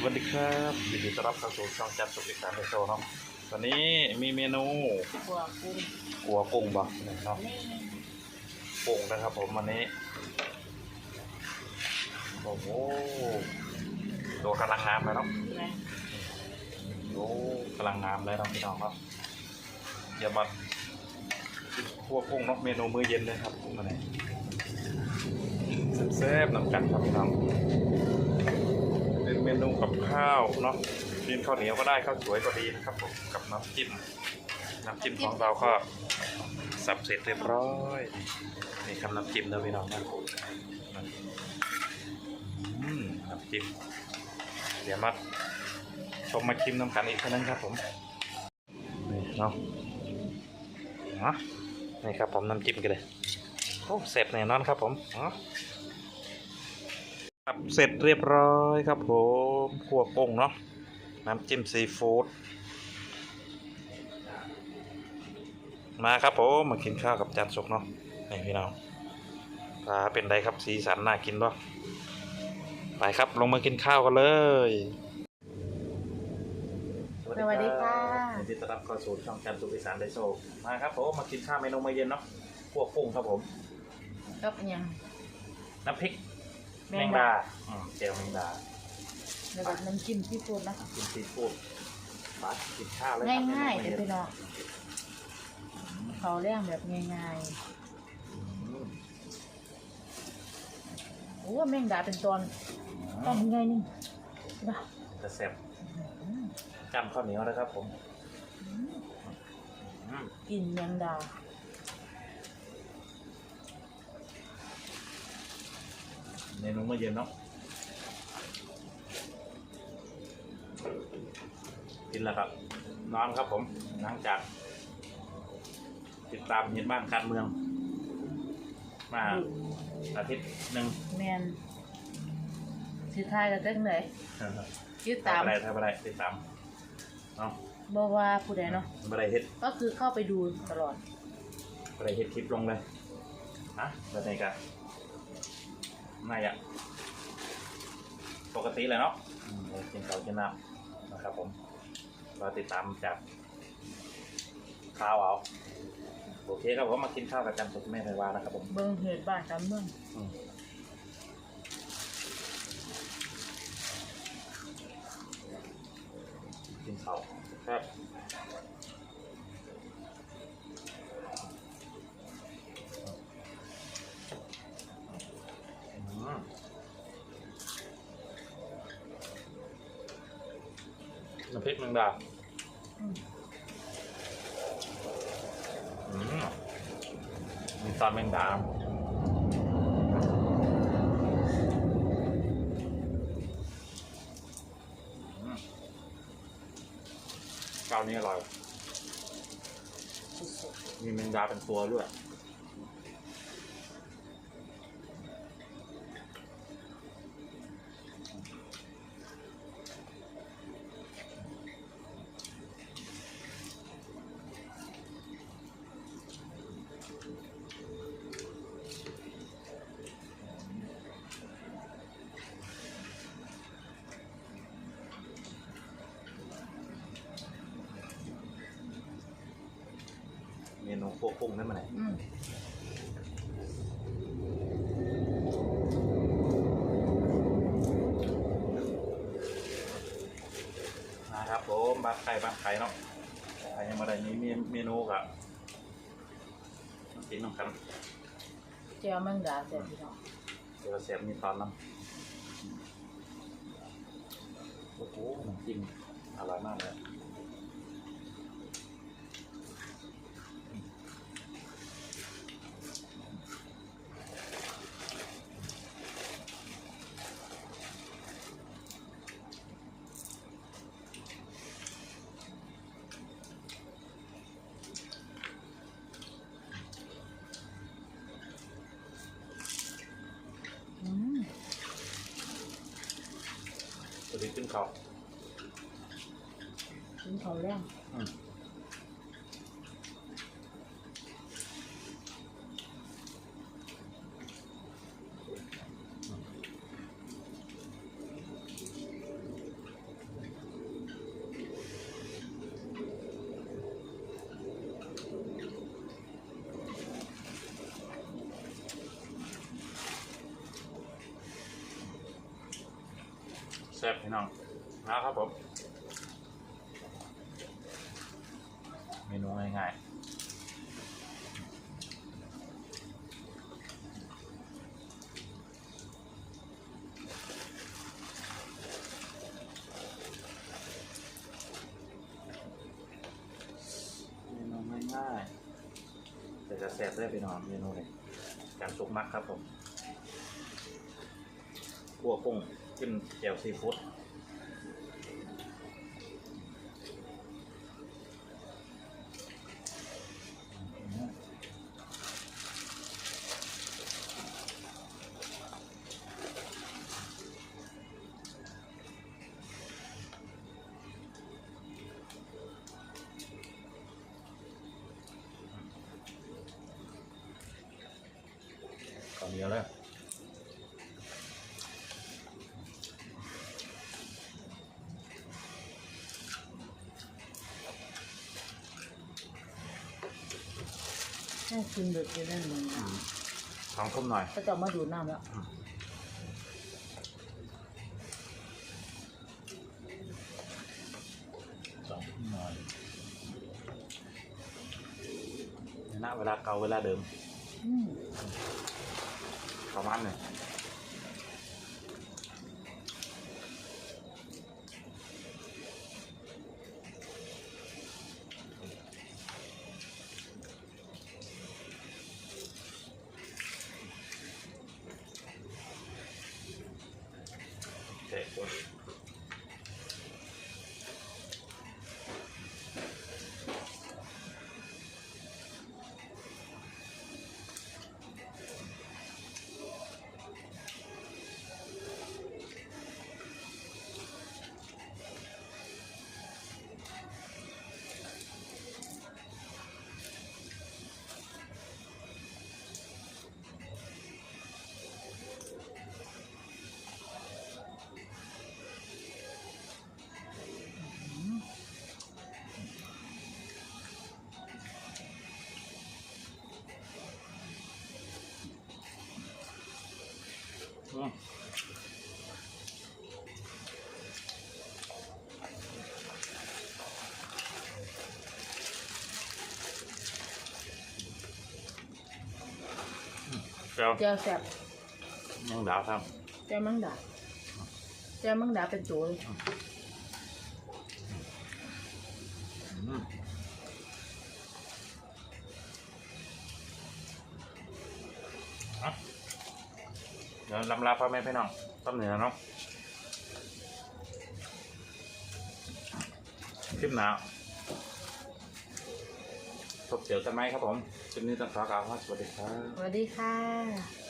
สวัสดีครับยินดีต้อนรับเข้าสู่ช่องจัดสุขอีสานในโซเนาะวันนี้มีเมนูกัวกุ้งกัวกุ้งบ่เนาะนี่กุ้งนะครับผมวันนี้โอ้โหตัวกำลังงามเลยเนาะนะโอ้กำลังงามเลยเนาะพี่น้องครับอย่ามาคั่วกุ้งเนาะเมนูมื้อเย็นเลยครับวันนี้แซ่บๆน้ำกันครับพี่น้องเป็นเมนูกับข้าวเนาะกินข้าวเหนียวก็ได้ข้าวสวยก็ดีนะครับผมกับน้ำจิ้มน้ำจิ้มของเราก็สับเสร็จเรียบร้อยนี่คำน้ำจิ้มนะพี่น้องนะน้ำจิ้มเดี๋ยวมาชมมาชิมน้ำกันอีกครั้งนึงครับผมนี่เนาะนะนี่ครับผมน้ำจิ้มกันเลยโอ้เสร็จแน่นอนครับผมเนาะ เสร็จเรียบร้อยครับผมคั่วกุ้งเนาะน้ำจิ้มซีฟู้ดมาครับผมมากินข้าวกับจานสุกเนาะนี่พี่น้องปลาเป็นไรครับสีสันน่ากินปะไปครับลงมากินข้าวกันเลยสวัสดีค่ะยินดีต้อนรับเข้าสู่ช่องจานสุกอีสานไดโซมาครับผมมากินข้าวเมนูมื้อเย็นเนาะคั่วกุ้งครับผมกับอิหยังน้ำพริก แมแมงงดาดาอืมเจลแมงดาแล้วก็น้ำจิ้มซีฟู้ดนะกินซีฟู้ดปลากินข้าวเลยครับง่ายๆเมเด็นูดมื้อพี่เย็นน้องเขาเรียกแบบง่ายอืมๆโอ้แมงดาเป็นตอนตอนยังไงนี่บ้าจะแซ่บจำข้าวเหนียวนะครับผมอืม กินแมงดา เมนูเมื่อเย็นเนาะกินแล้วครับนอนครับผมหลังจาก ติดตามเห็นบ้านการเมือง มาอาทิตย์หนึ่งแมนสิทายกันจังไหนยืดตามทำอะไรทำอะไรติดตามเนาะบ่ว่าผู้ใดเนาะไม่ได้เฮ็ดก็คือเข้าไปดูตลอดไม่ได้เฮ็ดคลิปลงเลยฮะแบบนี้กั นไม่อะปกติเลยเนาะอืมกินข้าวกินน้ำนะครับผมเราติดตามจากข่าวเอาโอเคครับผมมากินข้าวกับจำสุดแม่ไทยวานะครับผมเบิ่งเหตุบ้านการเมืองอืมกินข้าวครับ น้ำพริกแมงดาอืมอืมมีซอสแมงดาอืมข้าวนี้อร่อย มีแมงดาเป็นตัวด้วย เมนูพวกกุ้งนั่นมาไหนๆอืมนะครับผมบ้านไข่บ้านไข่เนาะใครยังมาได้นี้มีเมนูกับกินน้ำกันแจ่วแมงดาแซ่บพี่น้องเดี๋ยวเสียบมีตอนน้ำโอ้โหน้ำจิ้มอร่อยมากเลย สวัสดีขึ้นเขาวกินเขาเรียกอืม ซ่บๆพี่น้องนะครับผม เมนูง่ายๆเมนูง่ายๆแต่จะแซ่บได้พี่น้องเมนูเลยการสุกมักครับผม ขั่วกุ้ง ขึ้นแจ่วซีฟู้ดเหนียวเลย ให้กินเด็กกินนั่นมึงอืมลองต้มหน่อยก็จะมาดูน้ำแล้วสองหน่อยนี่นะเวลาเกาเวลาเดิมอืมประมาณหนึ่ง อืมเจ้าเจ้าแซ่บยังดาวทเจ้ามังดาเจ้ามังดาเป็นตัว เดี๋ยวลำลาพ่อแม่พี่น้องต้มเหนือเนาะคลิปหนาวพบเจอกันไหมครับผมคลิปนี้ต้องขอกล่าวว่าสวัสดีครับ สวัสดีค่ะ